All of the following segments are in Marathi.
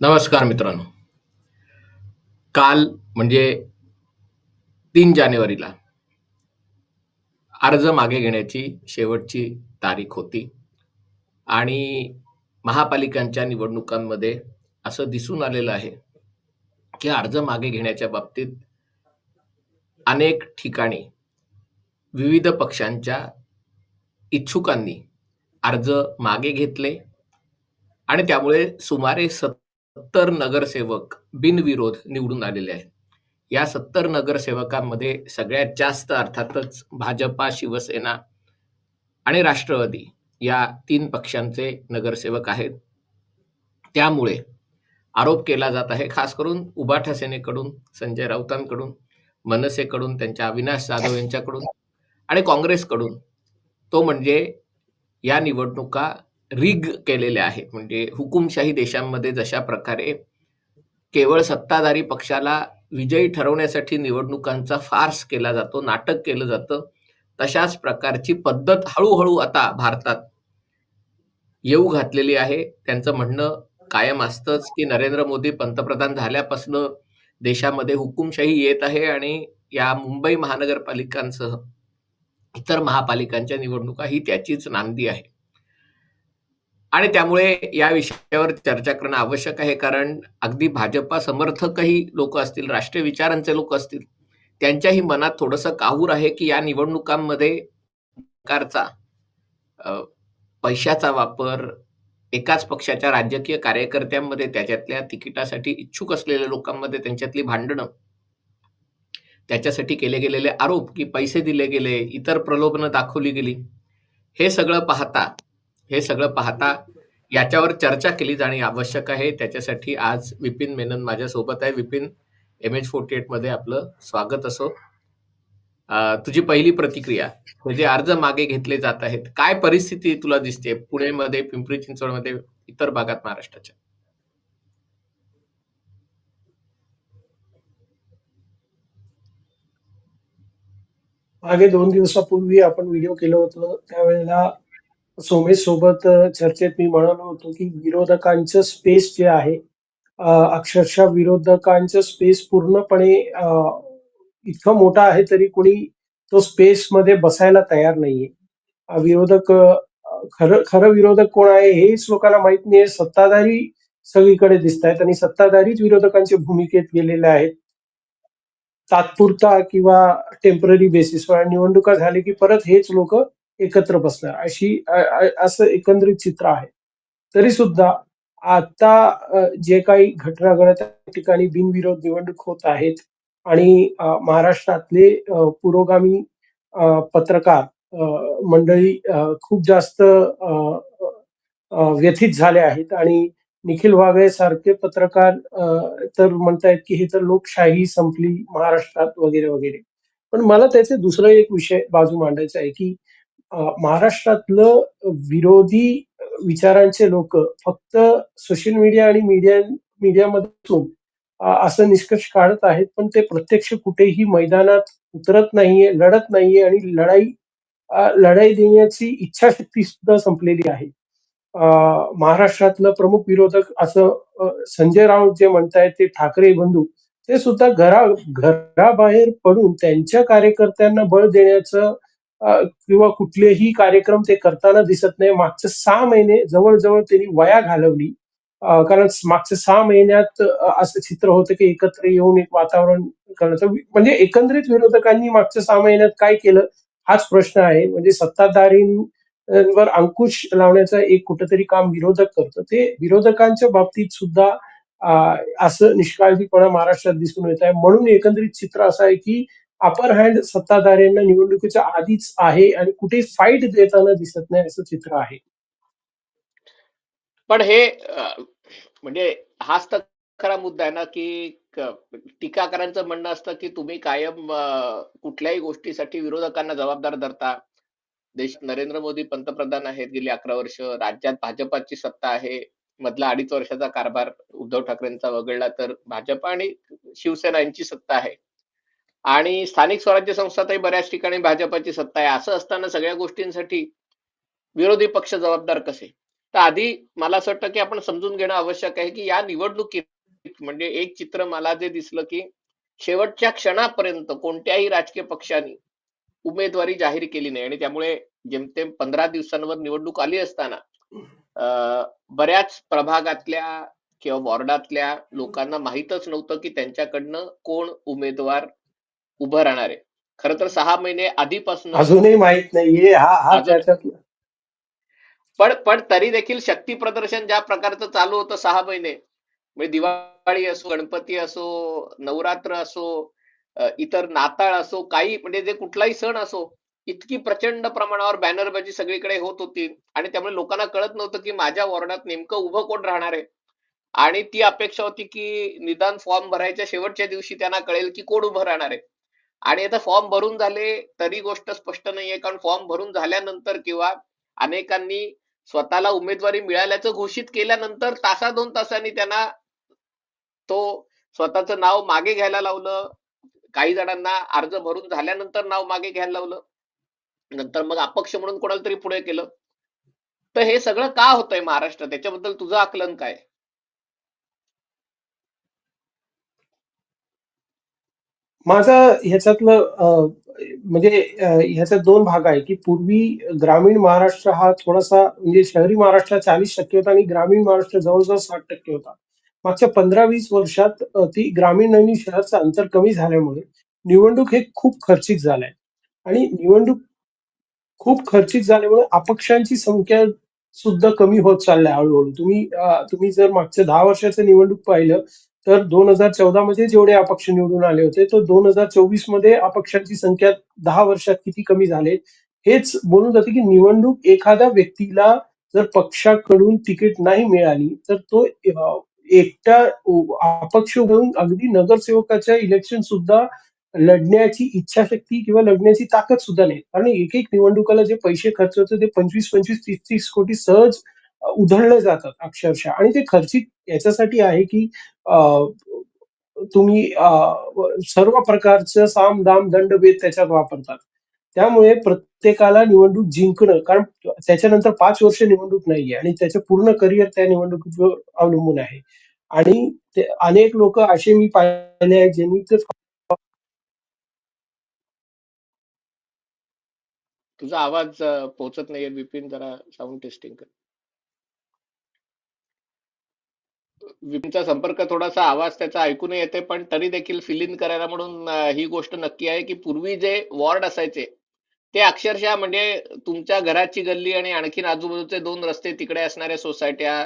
नमस्कार मित्रांनो. काल म्हणजे तीन जानेवारीला अर्ज मागे घेण्याची शेवटची तारीख होती आणि महापालिकांच्या निवडणुकांमध्ये असं दिसून आलेलं आहे की अर्ज मागे घेण्याच्या बाबतीत अनेक ठिकाणी विविध पक्षांच्या इच्छुकांनी अर्ज मागे घेतले आणि त्यामुळे सुमारे सत्तर नगरसेवक बिनविरोध निवडून आलेले आहेत. या सत्तर नगरसेवकांमध्ये सगळ्यात जास्त अर्थातच भाजपा शिवसेना आणि राष्ट्रवादी या तीन पक्षांचे नगरसेवक आहेत. त्यामुळे आरोप केला जात आहे खास करून उबाठा सेनेकडून संजय राऊतांकडून. मनसेकडून त्यांच्या अविनाश जाधव यांच्याकडून आणि काँग्रेसकडून तो म्हणजे या निवडणुका रिग केलेल्या आहेत. म्हणजे हुकुमशाही देशांमध्ये जशा प्रकारे केवळ सत्ताधारी पक्षाला विजयी ठरवण्यासाठी निवडणुकांचा फार्स केला जातो नाटक केलं जातं तशाच प्रकारची पद्धत हळूहळू आता भारतात येऊ घातलेली आहे. त्यांचं म्हणणं कायम असतंच की नरेंद्र मोदी पंतप्रधान झाल्यापासून देशामध्ये हुकुमशाही येत आहे आणि या मुंबई महानगरपालिकांसह इतर महापालिकांच्या निवडणुका ही त्याचीच नांदी आहे. आणि त्यामुळे या विषयावर चर्चा करणं आवश्यक आहे कारण अगदी भाजपा समर्थकही लोक असतील राष्ट्रीय विचारांचे लोक असतील त्यांच्याही मनात थोडंसं काहूर आहे की या निवडणुकांमध्ये सरकारचा पैशाचा वापर एकाच पक्षाच्या राजकीय कार्यकर्त्यांमध्ये त्याच्यातल्या तिकिटासाठी इच्छुक असलेल्या लोकांमध्ये त्यांच्यातली भांडणं त्याच्यासाठी केले गेलेले आरोप की पैसे दिले गेले इतर प्रलोभनं दाखवली गेली हे सगळं पाहता हे सगळं पाहता याच्यावर चर्चा केली जाणे आवश्यक आहे. त्याच्यासाठी आज विपिन मेनन माझ्यासोबत आहे. विपिन एम एच फोर्टी एटमध्ये आपलं स्वागत असो. तुझी पहिली प्रतिक्रिया म्हणजे अर्ज मागे घेतले जात आहेत. काय परिस्थिती तुला दिसते पुणेमध्ये पिंपरी चिंचवडमध्ये इतर भागात महाराष्ट्राच्या? मागे दोन दिवसापूर्वी आपण व्हिडिओ केलं होतं. त्यावेळेला सोमेश सोबत चर्चेत मी म्हणालो होतो की विरोधकांचं स्पेस जे आहे अक्षरशः विरोधकांचं स्पेस पूर्णपणे इतकं मोठा आहे तरी कोणी तो स्पेस मध्ये बसायला तयार नाहीये. विरोधक खरं खरं विरोधक कोण आहे हेच लोकांना माहीत नाहीये. सत्ताधारी सगळीकडे दिसत आहेत आणि सत्ताधारीच विरोधकांच्या भूमिकेत गेलेले आहेत. तात्पुरता किंवा टेंपररी बेसिसवर निवडणुका झाली की परत हेच लोक एकत्र बसणार. अशी असं एकंदरीत चित्र आहे. तरी सुद्धा आता जे काही घटना घडत ठिकाणी बिनविरोध निवडणूक होत आहेत. आणि महाराष्ट्रातले पुरोगामी पत्रकार मंडळी खूप जास्त व्यथित झाले आहेत आणि निखिल वागळे सारखे पत्रकार तर म्हणतायत की हे तर लोकशाही संपली महाराष्ट्रात वगैरे वगैरे. पण मला त्याचे दुसरं एक विषय बाजू मांडायचा आहे की महाराष्ट्रातलं विरोधी विचारांचे लोक फक्त सोशल मीडिया आणि मीडिया मीडियामध्ये असं निष्कर्ष काढत आहेत पण ते प्रत्यक्ष कुठेही मैदानात उतरत नाहीये लढत नाहीये आणि लढाई लढाई देण्याची इच्छाशक्ती सुद्धा संपलेली आहे. महाराष्ट्रातलं प्रमुख विरोधक असं संजय राऊत जे म्हणतायत ते ठाकरे बंधू ते सुद्धा घरा घराबाहेर पडून त्यांच्या कार्यकर्त्यांना बळ देण्याचं किंवा कुठलेही कार्यक्रम ते करताना दिसत नाही. मागचे सहा महिने जवळजवळ त्यांनी वया घालवली. कारण मागच्या सहा महिन्यात असं चित्र होतं की एकत्र येऊन एक वातावरण करण्याचं म्हणजे एकंदरीत विरोधकांनी मागच्या सहा महिन्यात काय केलं? हाच प्रश्न आहे. म्हणजे सत्ताधारींवर अंकुश लावण्याचं एक कुठंतरी काम विरोधक करतं. ते विरोधकांच्या बाबतीत सुद्धा असं निष्काळजीपणा महाराष्ट्रात दिसून येत आहे. म्हणून एकंदरीत चित्र असं आहे की अपर हँड सत्ताधाऱ्यांना निवडणुकीच्या आधीच आहे आणि कुठे फाईट देताना दिसत नाही असं चित्र आहे. पण हे म्हणजे हाच तर खरा मुद्दा आहे ना की टीकाकारांचं म्हणणं असतं की तुम्ही कायम कुठल्याही गोष्टीसाठी विरोधकांना जबाबदार धरता. देश नरेंद्र मोदी पंतप्रधान आहेत गेली अकरा वर्ष राज्यात भाजपाची सत्ता आहे मधला अडीच वर्षाचा कारभार उद्धव ठाकरेंचा वगळला तर भाजप आणि शिवसेना यांची सत्ता आहे. आणि स्थानिक स्वराज्य संस्थातही बऱ्याच ठिकाणी भाजपची सत्ता आहे. असं असताना सगळ्या गोष्टींसाठी विरोधी पक्ष जबाबदार कसे? तर आधी मला असं वाटतं की आपण समजून घेणं आवश्यक आहे की या निवडणुकीत म्हणजे एक चित्र मला जे दिसलं की शेवटच्या क्षणापर्यंत कोणत्याही राजकीय पक्षाने उमेदवारी जाहीर केली नाही. आणि त्यामुळे जेमतेम पंधरा दिवसांवर निवडणूक आली असताना बऱ्याच प्रभागातल्या किंवा वॉर्डातल्या लोकांना माहीतच नव्हतं की त्यांच्याकडनं कोण उमेदवार उभं राहणार आहे. खरं तर सहा महिने आधीपासून अजूनही माहीत नाहीये. हा हा पण पण तरी देखील शक्ती प्रदर्शन ज्या प्रकारचं चालू होतं सहा महिने म्हणजे दिवाळी असो गणपती असो नवरात्र असो इतर नाताळ असो काही म्हणजे जे कुठलाही सण असो इतकी प्रचंड प्रमाणावर बॅनरबाजी सगळीकडे होत होती. आणि त्यामुळे लोकांना कळत नव्हतं की माझ्या वॉर्डात नेमकं उभं कोण राहणार आहे. आणि ती अपेक्षा होती की निदान फॉर्म भरायच्या शेवटच्या दिवशी त्यांना कळेल की कोण उभं राहणार आहे. आणि आता फॉर्म भरून झाले तरी गोष्ट स्पष्ट नाहीये. कारण फॉर्म भरून झाल्यानंतर किंवा अनेकांनी स्वतःला उमेदवारी मिळाल्याचं घोषित केल्यानंतर तासा दोन तासांनी त्यांना तो स्वतःचं नाव मागे घ्यायला लावलं. काही जणांना अर्ज भरून झाल्यानंतर नाव मागे घ्यायला लावलं. नंतर मग अपक्ष म्हणून कोणाला तरी पुढे केलं. तर हे सगळं का होतंय महाराष्ट्रात त्याच्याबद्दल तुझं आकलन काय? माझा ह्याच्यातलं म्हणजे ह्याचा ह्याच्यात दोन भाग आहे की पूर्वी ग्रामीण महाराष्ट्र हा थोडासा म्हणजे शहरी महाराष्ट्र चाळीस टक्के होता आणि ग्रामीण महाराष्ट्र जवळजवळ साठ टक्के होता. मागच्या पंधरा वीस वर्षात ती ग्रामीण आणि शहराचं अंतर कमी झाल्यामुळे निवडणूक हे खूप खर्चिक झालंय. आणि निवडणूक खूप खर्चिक झाल्यामुळे अपक्षांची संख्या सुद्धा कमी होत चालल्या हळूहळू. तुम्ही तुम्ही जर मागच्या दहा वर्षाचं निवडणूक पाहिलं तर दोन हजार चौदा मध्ये जेवढे अपक्ष निवडून आले होते तर दोन हजार चोवीसमध्ये अपक्षांची संख्या दहा वर्षात किती कमी झाले? हेच बोलून जाते की निवडणूक एखाद्या व्यक्तीला जर पक्षाकडून तिकीट नाही मिळाली तर तो एकटा अपक्ष होऊन अगदी नगरसेवकाच्या इलेक्शन सुद्धा लढण्याची इच्छाशक्ती किंवा लढण्याची ताकद सुद्धा नाही. कारण एक एक निवडणुकाला जे पैसे खर्च होते ते पंचवीस पंचवीस तीस तीस कोटी सहज उधळले जातात अक्षरशः. आणि ते खर्चिक याच्यासाठी आहे की तुम्ही सर्व प्रकारचं साम दाम दंड भेद त्याच्यात वापरतात. त्यामुळे प्रत्येकाला निवडणूक जिंकणं कारण त्याच्यानंतर पाच वर्ष निवडणूक नाहीये आणि त्याचं पूर्ण करिअर त्या निवडणुकीवर अवलंबून आहे. आणि ते अनेक लोक असे मी पाहिले आहेत ज्यांनी ते तुझा आवाज पोहोचत नाहीये. बिपिन जरा साऊंड टेस्टिंग कर. विपिनचा संपर्क थोडासा आवाज त्याचा ऐकून येते पण तरी देखील फिल इन करायला म्हणून ही गोष्ट नक्की आहे की पूर्वी जे वॉर्ड असायचे ते अक्षरशः म्हणजे तुमच्या घराची गल्ली आणि आणखीन आजूबाजूचे दोन रस्ते तिकडे असणाऱ्या सोसायट्या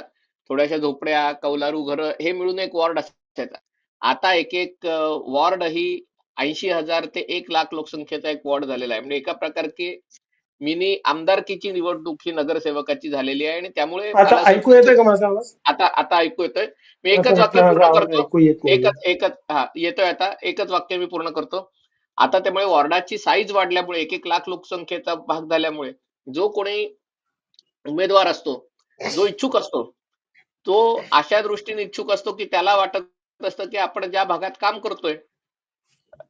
थोड्याशा झोपड्या कौलारू घर हे मिळून एक वॉर्ड असायचा. आता एक एक वॉर्ड ही ऐंशी हजार ते एक लाख लोकसंख्येचा एक वॉर्ड झालेला आहे. म्हणजे एका प्रकारची मिनी आमदारकीची निवडणूक ही नगरसेवकाची झालेली आहे आणि त्यामुळे ऐकू येतोय का माझा आता आता ऐकू येतोय. मी एकच वाक्य पूर्ण करतो. एकच एकच हा येतोय आता. एकच वाक्य मी पूर्ण करतो. आता त्यामुळे वॉर्डाची साईज वाढल्यामुळे एक एक लाख लोकसंख्येचा भाग झाल्यामुळे जो कोणी उमेदवार असतो जो इच्छुक असतो तो अशा दृष्टीने इच्छुक असतो की त्याला वाटत असतं की आपण ज्या भागात काम करतोय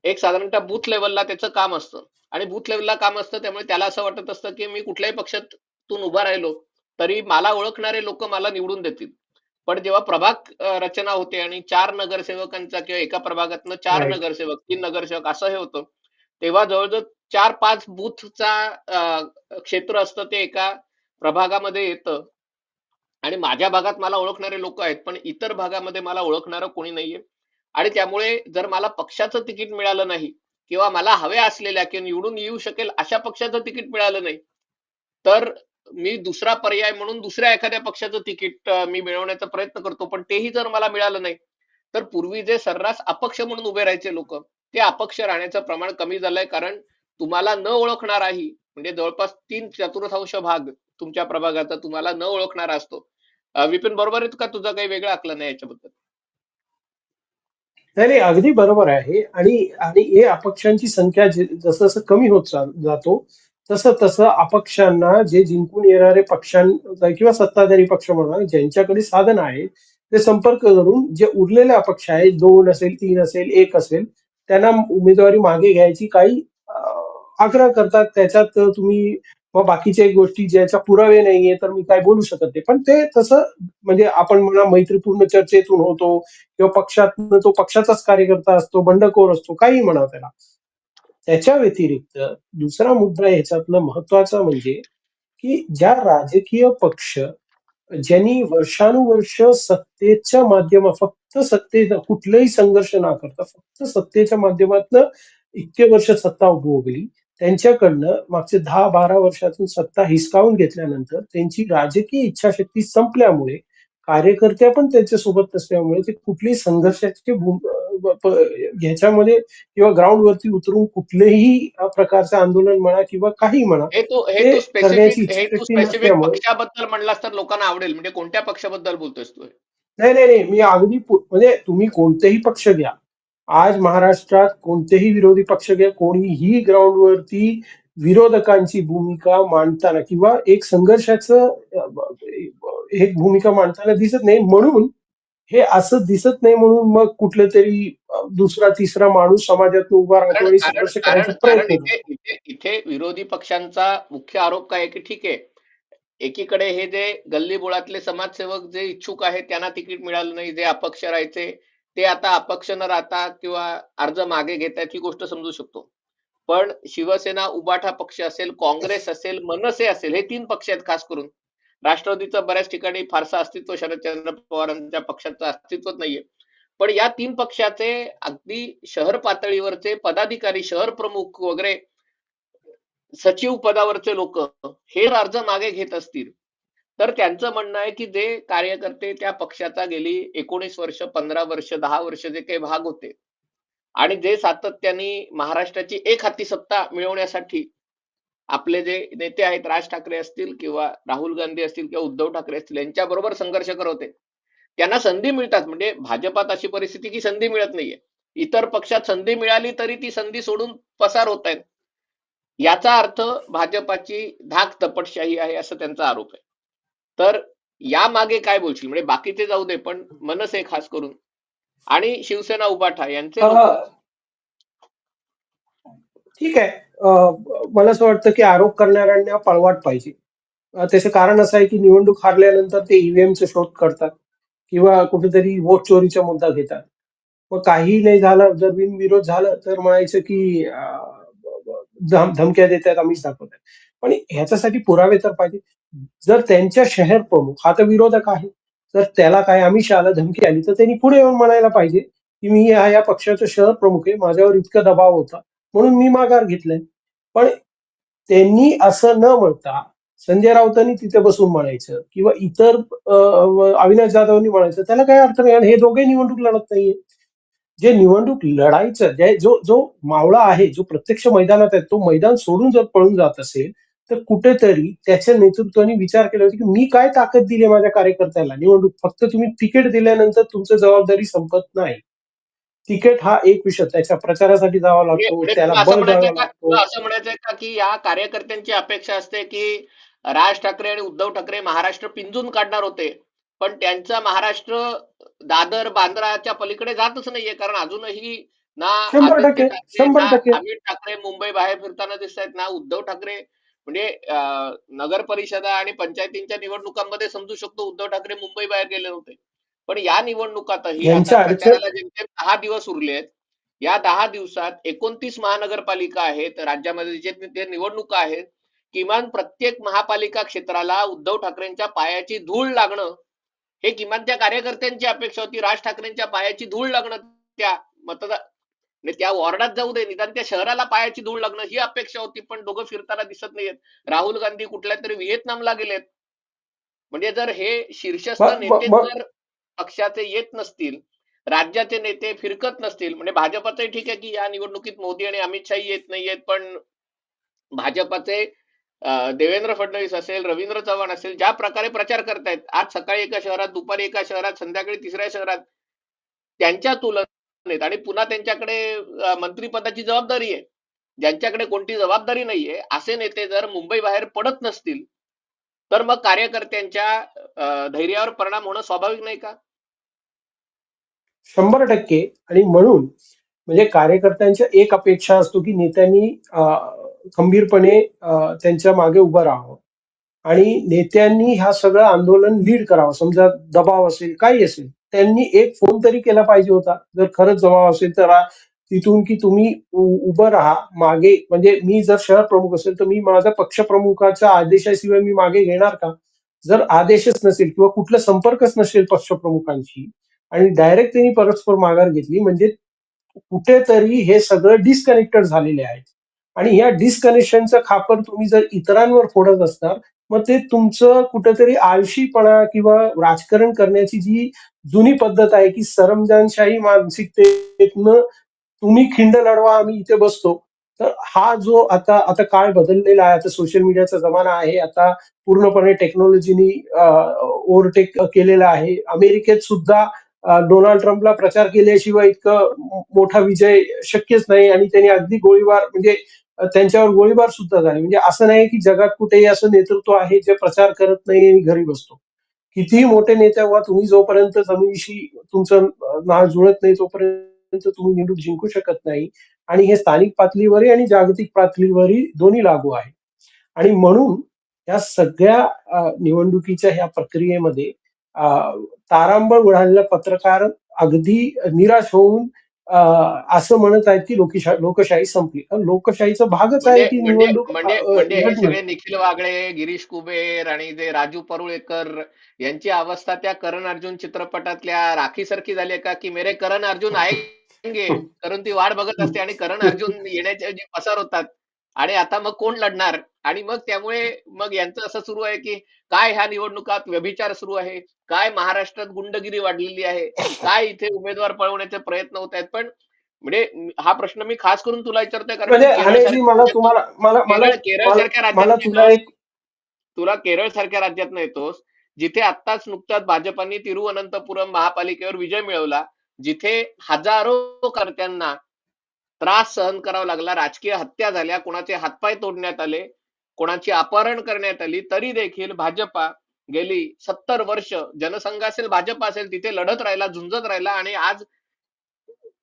एक साधारणतः बूथ लेवलला त्याचं काम असतं. आणि बूथ लेवलला काम असतं त्यामुळे त्याला असं वाटत असतं की मी कुठल्याही पक्षातून उभा राहिलो तरी मला ओळखणारे लोक मला निवडून देतील. पण जेव्हा प्रभाग रचना होते आणि चार नगरसेवकांचा किंवा एका प्रभागातनं चार. नगरसेवक तीन नगरसेवक असं हे होतं तेव्हा जवळजवळ चार पाच बूथचा क्षेत्र असतं ते एका प्रभागामध्ये येतं. आणि माझ्या भागात मला ओळखणारे लोक आहेत पण इतर भागामध्ये मला ओळखणारं कोणी नाहीये. आणि त्यामुळे जर मला पक्षाचं तिकीट मिळालं नाही किंवा मला हव्या असलेल्या किंवा निवडून येऊ शकेल अशा पक्षाचं तिकीट मिळालं नाही तर मी दुसरा पर्याय म्हणून दुसऱ्या एखाद्या पक्षाचं तिकीट मी मिळवण्याचा प्रयत्न करतो. पण तेही जर मला मिळालं नाही तर पूर्वी जे सर्रास अपक्ष म्हणून उभे राहायचे लोक ते अपक्ष राहण्याचं प्रमाण कमी झालंय. कारण तुम्हाला न ओळखणाराही म्हणजे जवळपास तीन चतुर्थांश भाग तुमच्या प्रभागाचा तुम्हाला न ओळखणारा असतो. विपिन बरोबर आहे का? तुझा काही वेगळा आकलन आहे याच्याबद्दल. नाही नाही अगदी बरोबर आहे. आणि आणि हे अपक्षांची संख्या जसं जसं कमी होत जातो तसं तसं अपक्षांना जे जिंकून येणारे पक्षां किंवा सत्ताधारी पक्ष म्हणा ज्यांच्याकडे साधन आहे ते संपर्क करून जे उरलेले अपक्ष आहेत दोन असेल तीन असेल एक असेल त्यांना उमेदवारी मागे घ्यायची काही आग्रह करतात. त्याच्यात तुम्ही मग बाकीच्या गोष्टी ज्याच्या पुरावे नाहीये तर मी काय बोलू शकत नाही. पण ते तसं म्हणजे आपण म्हणा मैत्रीपूर्ण चर्चेतून होतो किंवा पक्षात तो पक्षाचाच कार्यकर्ता असतो बंडखोर असतो काही म्हणा त्याला. त्याच्या व्यतिरिक्त दुसरा मुद्दा ह्याच्यातला महत्त्वाचा म्हणजे की ज्या राजकीय पक्ष ज्यांनी वर्षानुवर्ष सत्तेच्या माध्यमात फक्त सत्ते कुठलाही संघर्ष न करता फक्त सत्तेच्या माध्यमातून इतके वर्ष सत्ता उपभोगली त्यांच्याकडनं मागचे दहा बारा वर्षातून सत्ता हिसकावून घेतल्यानंतर त्यांची राजकीय इच्छाशक्ती संपल्यामुळे कार्यकर्ते पण त्यांच्यासोबत नसल्यामुळे ते कुठलेही संघर्षाचे ह्याच्यामध्ये किंवा ग्राउंडवरती उतरून कुठलेही प्रकारचं आंदोलन म्हणा किंवा काही म्हणा पक्षाबद्दल म्हणलास तर लोकांना आवडेल. म्हणजे कोणत्या पक्षाबद्दल बोलतोयस तू नाही नाही नाही. मी अगदी म्हणजे तुम्ही कोणतेही पक्ष घ्या. आज महाराष्ट्रात कोणतेही विरोधी पक्ष घ्या कोणीही ग्राउंडवरती विरोधकांची भूमिका मांडताना किंवा एक संघर्षाचं एक भूमिका मांडताना दिसत नाही. म्हणून हे असं दिसत नाही म्हणून मग कुठलं तरी दुसरा तिसरा माणूस समाजात उभा राहतो आणि संघर्ष करायचा प्रयत्न करतो. इथे विरोधी पक्षांचा मुख्य आरोप काय आहे की ठीक आहे. एकीकडे हे जे गल्ली बोळातले समाजसेवक जे इच्छुक आहेत त्यांना तिकीट मिळालं नाही जे अपक्ष राहायचे ते आता अपक्ष न राहता किंवा अर्ज मागे घेतात ही गोष्ट समजू शकतो. पण शिवसेना उबाठा पक्ष असेल काँग्रेस असेल मनसे असेल हे तीन पक्ष आहेत खास करून. राष्ट्रवादीचं बऱ्याच ठिकाणी फारसं अस्तित्व शरदचंद्र पवारांच्या पक्षाचं अस्तित्वच नाहीये. पण या तीन पक्षाचे अगदी शहर पातळीवरचे पदाधिकारी शहर प्रमुख वगैरे सचिव पदावरचे लोक हे अर्ज मागे घेत असतील तर त्यांचं म्हणणं आहे की जे कार्यकर्ते त्या पक्षाचा गेली एकोणीस वर्ष पंधरा वर्ष दहा वर्ष जे काही भाग होते आणि जे सातत्याने महाराष्ट्राची एक हाती सत्ता मिळवण्यासाठी आपले जे नेते आहेत राज ठाकरे असतील किंवा राहुल गांधी असतील किंवा उद्धव ठाकरे असतील यांच्याबरोबर संघर्ष करत होते. त्यांना संधी मिळतात म्हणजे भाजपात अशी परिस्थिती की संधी मिळत नाहीये. इतर पक्षात संधी मिळाली तरी ती संधी सोडून पसार होत आहेत. याचा अर्थ भाजपाची धाक तपटशाही आहे असं त्यांचा आरोप आहे. तर या मागे काय बोलशील? म्हणजे बाकीचे जाऊ दे पण मनसे खास करून. आणि शिवसेना उपाठा यांचे ठीक आहे. मला असं वाटतं की आरोप करणाऱ्यांना पळवाट पाहिजे. त्याचं कारण असं आहे की निवडणूक हारल्यानंतर ते ईव्हीएमचा शोध करतात किंवा कुठेतरी वोट चोरीचा मुद्दा घेतात. मग काही नाही झालं जर बिनविरोध झालं तर म्हणायचं की धम- धमक्या देतात आम्हीच दाखवतात. आणि ह्याच्यासाठी पुरावे तर पाहिजे. जर त्यांच्या शहर प्रमुख हा तर विरोधक आहे. तर त्याला काय आम्ही शाला धमकी आली तर त्यांनी पुढे येऊन म्हणायला पाहिजे की मी या या पक्षाचं शहर प्रमुख आहे माझ्यावर इतका दबाव होता म्हणून मी माघार घेतलाय. पण त्यांनी असं न म्हणता संजय राऊतांनी तिथे बसून म्हणायचं किंवा इतर अविनाश जाधवनी म्हणायचं त्याला काय अर्थ नाही. आणि हे दोघे निवडणूक लढत नाहीये. जे निवडणूक लढायचं जे जो जो मावळा आहे जो प्रत्यक्ष मैदानात आहे तो मैदान सोडून जर पळून जात असेल तर कुठेतरी त्याच्या नेतृत्वाने विचार केला पाहिजे की मी काय ताकद दिली माझ्या कार्यकर्त्याला? निवडणूक फक्त तुम्ही तिकीट दिल्यानंतर तुमची जबाबदारी संपत नाही. तिकीट हा एक विषय त्याच्या प्रचारासाठी जावा लागतो त्याला बळ द्यावं का? लागतो. असं म्हणायचंय का की या कार्यकर्त्यांची अपेक्षा असते की राज ठाकरे आणि उद्धव ठाकरे महाराष्ट्र पिंजून काढणार होते. पण त्यांचा महाराष्ट्र दादर बांद्राच्या पलीकडे जातच नाहीये कारण अजूनही ना शंभर टक्के ठाकरे मुंबई बाहेर फिरताना दिसत आहेत ना उद्धव ठाकरे म्हणजे नगर परिषदा आणि पंचायतींच्या निवडणुकांमध्ये समजू शकतो उद्धव ठाकरे मुंबई बाहेर गेले होते पण या निवडणुकातही दहा दिवस उरले आहेत. या दहा दिवसात एकोणतीस महानगरपालिका आहेत राज्यामध्ये जे निवडणुका आहेत किमान प्रत्येक महापालिका क्षेत्राला उद्धव ठाकरेंच्या पायाची धूळ लागणं हे किमान त्या कार्यकर्त्यांची अपेक्षा होती. राज ठाकरेंच्या पायाची धूळ लागणं त्या मतदार त्या वॉर्डात जाऊ दे निदान त्या शहराला पायाची धूळ लागणं ही अपेक्षा होती पण दोघं फिरताना दिसत नाहीयेत. राहुल गांधी कुठल्या तरी व्हिएतनामला गेलेत. म्हणजे जर हे शीर्षस्थ नेते जर पक्षाचे येत नसतील राज्याचे नेते फिरकत नसतील म्हणजे भाजपाचंही ठीक आहे की या निवडणुकीत मोदी आणि अमित शाही येत नाहीयेत पण भाजपाचे देवेंद्र फडणवीस असेल रवींद्र चव्हाण असेल ज्या प्रकारे प्रचार करतायत आज सकाळी एका शहरात दुपारी एका शहरात संध्याकाळी तिसऱ्या शहरात त्यांच्या तुलनेत आणि पुन्हा त्यांच्याकडे मंत्रिपदाची जबाबदारी आहे. ज्यांच्याकडे कोणती जबाबदारी नाहीये असे नेते जर मुंबई बाहेर पडत नसतील तर मग कार्यकर्त्यांच्या धैर्यावर परिणाम होणं स्वाभाविक नाही का? शंभर टक्के. आणि म्हणून म्हणजे कार्यकर्त्यांच्या एक अपेक्षा असतो की नेत्यांनी खंबीरपणे त्यांच्या मागे उभं राहावं. आणि नेत्यांनी ह्या सगळं आंदोलन लीड करावं. समजा दबाव असेल काही असेल त्यांनी एक फोन तरी केला पाहिजे होता. जर खरंच जमाव असेल तर तिथून की तुम्ही उभं राहा मागे. म्हणजे मी जर शहर प्रमुख असेल तर मी माझ्या पक्षप्रमुखाच्या आदेशाशिवाय मी मागे घेणार का? जर आदेशच नसेल किंवा कुठला संपर्कच नसेल पक्षप्रमुखांशी आणि डायरेक्ट त्यांनी परस्पर माघार घेतली म्हणजे कुठेतरी हे सगळं डिस्कनेक्टेड झालेले आहेत. आणि या डिस्कनेक्शनचं खापर तुम्ही जर इतरांवर फोडत असणार मग ते तुमचं कुठेतरी आळशीपणा किंवा राजकारण करण्याची जी जुनी पद्धत आहे की सरमजानशाही मानसिकतेतनं तुम्ही खिंड लढवा आम्ही इथे बसतो. तर हा जो आता आता काळ बदललेला आहे आता सोशल मीडियाचा जमाना आहे आता पूर्णपणे टेक्नॉलॉजीनी ओव्हरटेक केलेला आहे. अमेरिकेत सुद्धा डोनाल्ड ट्रम्पला प्रचार केल्याशिवाय इतकं मोठा विजय शक्यच नाही आणि त्यांनी अगदी गोळीबार म्हणजे त्यांच्यावर गोळीबार सुद्धा झाले. म्हणजे असं नाही की जगात कुठेही असं नेतृत्व आहे जे प्रचार करत नाही आणि घरी बसतो. कितीही मोठे नेते व्हा तुम्ही जोपर्यंत जमिनीशी तुमचं नाव जुळत नाही तोपर्यंत तुम्ही निवडून जिंकू शकत नाही. आणि हे स्थानिक पातळीवरही आणि जागतिक पातळीवरही दोन्ही लागू आहे. आणि म्हणून या सगळ्या निवडणुकीच्या ह्या प्रक्रियेमध्ये तारांबळ उडालेला पत्रकार अगदी निराश होऊन असं म्हणत आहेत की लोकशाही लोकशाही संपली. कारण लोकशाहीचा भागच आहे म्हणजे की म्हणजे निवडणूक म्हणजे म्हणजे निखिल वागळे गिरीश कुबेर आणि जे राजू परुळेकर यांची अवस्था त्या करण अर्जुन चित्रपटातल्या राखी सारखी झाली आहे का? की मेरे करण अर्जुन आएंगे करून ती वाट बघत असते आणि करण अर्जुन येण्याचे जे पसार होतात. आणि आता मग कोण लढणार? आणि मग त्यामुळे मग यांचं असं सुरू आहे की काय ह्या निवडणुकात व्यभिचार सुरू आहे? काय महाराष्ट्रात गुंडगिरी वाढलेली आहे? काय इथे उमेदवार पळवण्याचे प्रयत्न होत आहेत? पण म्हणजे हा प्रश्न मी खास करून तुला विचारतोय कारण म्हणजे केरळ सारख्या राज्यात तुला केरळ सारख्या राज्यात येतोस जिथे आत्ताच नुकताच भाजपाने तिरुवनंतपुरम महापालिकेवर विजय मिळवला जिथे हजारो कर्त्यांना त्रास सहन करावा लागला राजकीय हत्या झाल्या कोणाचे हातपाय तोडण्यात आले कोणाची अपहरण करण्यात आली तरी देखील भाजपा गेली सत्तर वर्ष जनसंघ असेल भाजप असेल तिथे लढत राहिला झुंजत राहिला आणि आज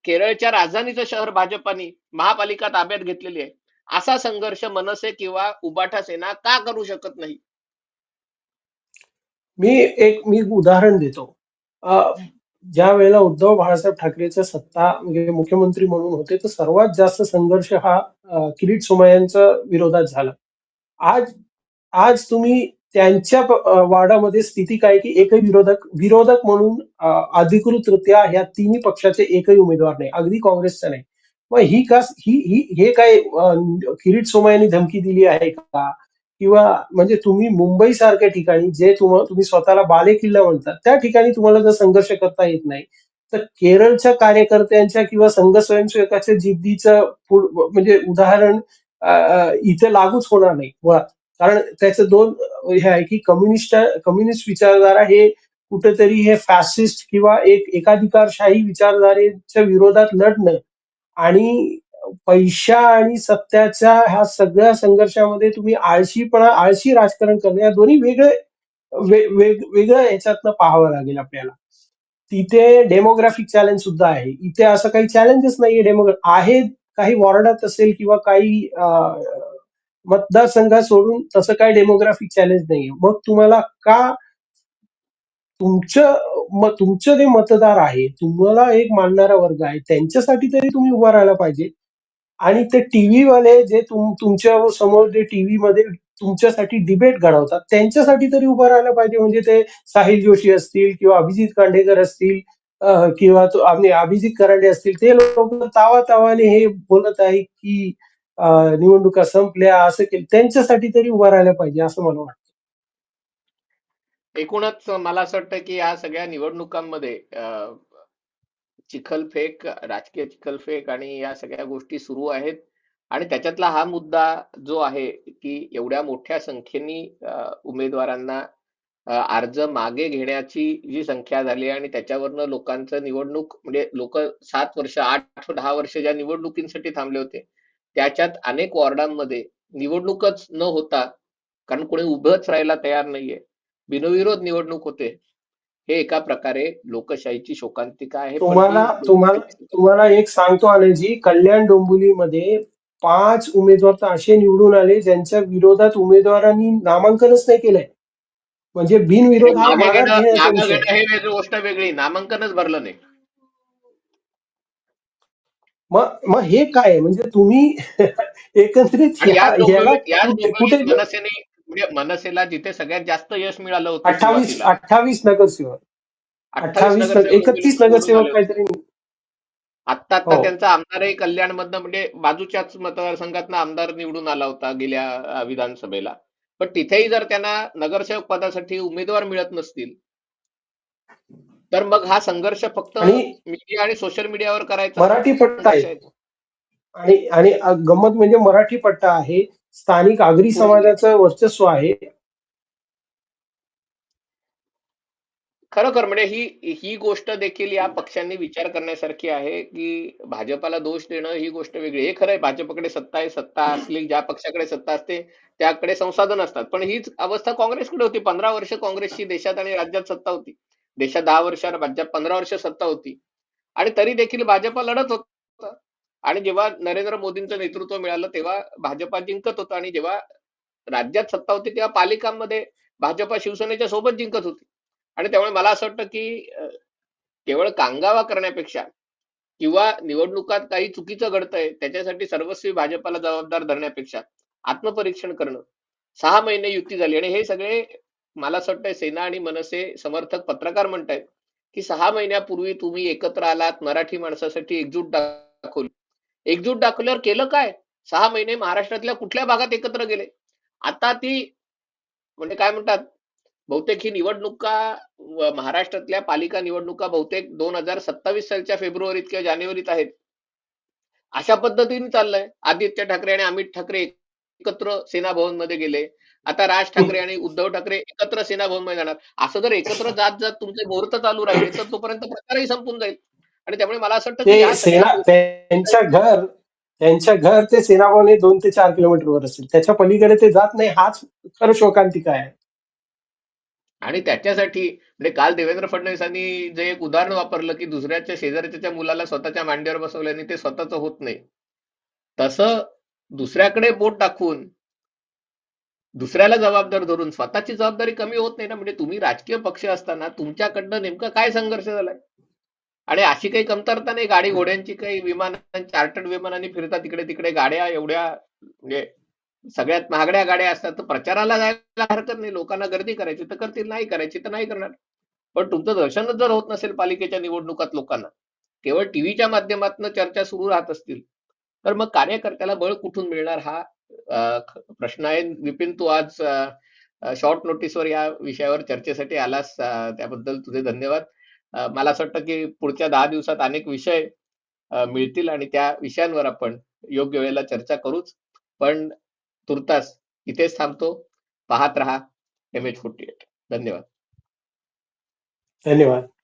केरळच्या राजधानीचं शहर भाजपाने महापालिका ताब्यात घेतलेली आहे. असा संघर्ष मनसे किंवा उबाठा सेना का करू शकत नाही? मी एक मी उदाहरण देतो. अं, ज्या वेळेला उद्धव बाळासाहेब ठाकरेच्या सत्ता म्हणजे मुख्यमंत्री म्हणून होते तर सर्वात जास्त संघर्ष हा किरीट सोमय्यांच्या विरोधात झाला. आज आज तुम्ही त्यांच्या वाडामध्ये वार्डामध्ये स्थिती काय की एकही विरोधक विरोधक म्हणून अधिकृतरित्या ह्या तिन्ही पक्षाचे एकही उमेदवार नाही अगदी काँग्रेसचा नाही. मग ही का ही ही हे काय किरीट सोमय्यांनी धमकी दिली आहे का? किंवा म्हणजे तुम्ही मुंबई सारख्या ठिकाणी जे तुम्हाला तुम्ही स्वतःला बाले किल्ला म्हणतात त्या ठिकाणी तुम्हाला जर संघर्ष करता येत नाही तर केरळच्या कार्यकर्त्यांच्या किंवा संघ स्वयंसेवकाच्या जिद्दीचं म्हणजे उदाहरण इथे लागूच होणार नाही. कारण त्याचे दोन हे आहे की कम्युनिस्ट कम्युनिस्ट विचारधारा हे कुठेतरी हे फॅसिस्ट किंवा एक एकाधिकारशाही विचारधारेच्या विरोधात लढणं आणि पैशा आणि सत्याच्या ह्या सगळ्या संघर्षामध्ये तुम्ही आळशीपणा आळशी राजकारण करणं या दोन्ही वेगळे वेग- वेगळं ह्याच्यातनं पाहावं लागेल आपल्याला. तिथे डेमोग्राफिक चॅलेंज सुद्धा आहे. इथे असं काही चॅलेंजच नाहीये. डेमोग्राफ आहे काही वॉर्डात असेल किंवा काही मतदारसंघात सोडून तसं काही डेमोग्राफिक चॅलेंज नाहीये. मग तुम्हाला का तुमचं म- तुमचं जे मतदार आहे तुम्हाला एक मानणारा वर्ग आहे त्यांच्यासाठी तरी तुम्ही उभा राहायला पाहिजे. आणि ते टीव्ही वाले जे तुम तुमच्यासमोर जे टीव्ही मध्ये तुमच्यासाठी डिबेट घडवतात त्यांच्यासाठी तरी उभं राहायला पाहिजे. म्हणजे ते साहिल जोशी असतील किंवा अभिजित कांडेकर असतील किंवा तो आपले अभिजित कराडे असतील ते लोक तावा तावाने हे बोलत आहे की निवडणुका संपल्या असं केलं. त्यांच्यासाठी तरी उभं राहिलं पाहिजे असं मला वाटतं. एकूणच मला असं वाटतं की या सगळ्या निवडणुकांमध्ये चिखलफेक राजकीय चिखलफेक आणि या सगळ्या गोष्टी सुरू आहेत. आणि त्याच्यातला हा मुद्दा जो आहे की एवढ्या मोठ्या संख्येने उमेदवारांना अर्ज मागे घेण्याची जी संख्या झाली आणि त्याच्यावरनं लोकांचं निवडणूक म्हणजे लोक सात वर्ष आठ दहा वर्ष ज्या निवडणुकींसाठी थांबले होते त्याच्यात अनेक वॉर्डांमध्ये निवडणूकच न होता कारण कोणी उभंच राहायला तयार नाहीये बिनविरोध निवडणूक होते. हे एका प्रकारे लोकशाहीची शोकांतिका आहे. तुम्हाला तुम्हाला तुम्हाला एक सांगतो आनंदजी कल्याण डोंबिवलीमध्ये पाच उमेदवार तर असे निवडून आले ज्यांच्या विरोधात उमेदवारांनी नामांकनच नाही केलंय. म्हणजे बिनविरोध हा माघार घेण्याचा विषय. हे वेगळी गोष्ट वेगळी. नामांकनच भरलं नाही. मग मग हे काय आहे? म्हणजे तुम्ही एकंदरीत आणि ह्या- याच ह्याला डोंबिवलीत याच कुठे मनसेने म्हणजे मनसेला जिथे सगळ्यात जास्त यश मिळालं होतं अठ्ठावीस सुरुवातीला. अठ्ठावीस नगरसेवक. अठ्ठावीस नगरसेवक एकतीस निवडून नगरसेवक आले. काहीतरी. आत्ता आत्ता हो. त्यांचा आमदारही कल्याणमधनं म्हणजे बाजूच्याच मतदारसंघातनं आमदार निवडून आला होता गेल्या अं, विधानसभेला. पण तिथेही जर त्यांना नगरसेवक पदासाठी उमेदवार मिळत नसतील तर मग हा संघर्ष फक्त मीडिया आणि सोशल मीडियावर करायचा. मराठी पट्टा आहे. आणि आणि गंमत म्हणजे मराठी पट्टा आहे. स्थानिक आगरी समाजाचं वर्चस्व आहे. खरोखर म्हणजे ही ही गोष्ट देखील या पक्षांनी विचार करण्यासारखी आहे की भाजपाला दोष देणं ही गोष्ट वेगळी हे खरं आहे भाजपकडे सत्ता आहे सत्ता असली ज्या पक्षाकडे सत्ता असते त्याकडे संसाधन असतात. पण हीच अवस्था काँग्रेसकडे होती. पंधरा वर्ष काँग्रेसची देशात आणि राज्यात सत्ता होती. देशात दहा वर्ष राज्यात पंधरा वर्ष सत्ता होती. आणि तरी देखील भाजपा लढत होत. आणि जेव्हा नरेंद्र मोदींचं नेतृत्व मिळालं तेव्हा भाजपा जिंकत होतं. आणि जेव्हा राज्यात सत्ता होती तेव्हा पालिकांमध्ये भाजपा शिवसेनेच्या सोबत जिंकत होती. आणि त्यामुळे मला असं वाटतं की केवळ कांगावा करण्यापेक्षा किंवा निवडणुकात काही चुकीचं घडतंय त्याच्यासाठी सर्वस्वी भाजपाला जबाबदार धरण्यापेक्षा आत्मपरीक्षण करणं सहा महिने युती झाली. आणि हे सगळे मला असं वाटतंय सेना आणि मनसे समर्थक पत्रकार म्हणतायत की सहा महिन्यापूर्वी तुम्ही एकत्र आलात मराठी माणसासाठी एकजूट दाखवली. एकजूट दाखवल्यावर केलं काय? सहा महिने महाराष्ट्रातल्या कुठल्या भागात एकत्र गेले? आता ती म्हणजे काय म्हणतात? बहुतेक ही निवडणुका महाराष्ट्रातल्या पालिका निवडणुका बहुतेक दोन हजार सत्तावीस सालच्या फेब्रुवारीत किंवा जानेवारीत आहेत. अशा पद्धतीने चाललंय. आदित्य ठाकरे आणि अमित ठाकरे एकत्र सेना भवनमध्ये गेले. आता राज ठाकरे आणि उद्धव ठाकरे एकत्र सेना भवनमध्ये जाणार. असं जर एकत्र जात जात तुमचे मुहूर्त चालू राहिले तर तोपर्यंत प्रचारही संपून जाईल. आणि त्यामुळे मला असं वाटतं सेना त्यांच्या घर त्यांच्या घर ते सेनाभवन हे दोन ते चार किलोमीटरवर असेल. त्याच्या पलीकडे ते जात नाही. हाच खरं शोकांतिका आहे. आणि त्याच्यासाठी म्हणजे काल देवेंद्र फडणवीसांनी जे एक उदाहरण वापरलं की दुसऱ्याच्या शेजारच्या मुलाला स्वतःच्या मांडीवर बसवल्याने ते स्वतःच होत नाही. तसं दुसऱ्याकडे बोट दाखवून दुसऱ्याला जबाबदार धरून स्वतःची जबाबदारी कमी होत नाही ना म्हणजे तुम्ही राजकीय पक्ष असताना तुमच्याकडनं नेमकं काय संघर्ष झालाय? आणि अशी काही कमतरता नाही गाडी घोड्यांची काही विमान चार्टर्ड विमानांनी फिरता तिकडे तिकडे गाड्या एवढ्या म्हणजे सगळ्यात महागड्या गाड्या असतात तर प्रचाराला जायला हरकत नाही. लोकांना गर्दी करायची तर करतील नाही करायची तर नाही करणार. पण तुमचं दर्शनच जर होत नसेल पालिकेच्या निवडणुकात लोकांना केवळ टीव्हीच्या माध्यमातून चर्चा सुरू राहत असतील तर मग कार्यकर्त्याला बळ कुठून मिळणार हा प्रश्न आहे. विपिन तू आज शॉर्ट नोटीसवर या विषयावर चर्चेसाठी आलास. त्याबद्दल तुझे धन्यवाद. मला असं वाटतं की पुढच्या दहा दिवसात अनेक विषय मिळतील आणि त्या विषयांवर आपण योग्य वेळेला चर्चा करूच. पण तुर्तास इथेच थांबतो. पाहत रहा. एम एच फोर्टी एट धन्यवाद. धन्यवाद.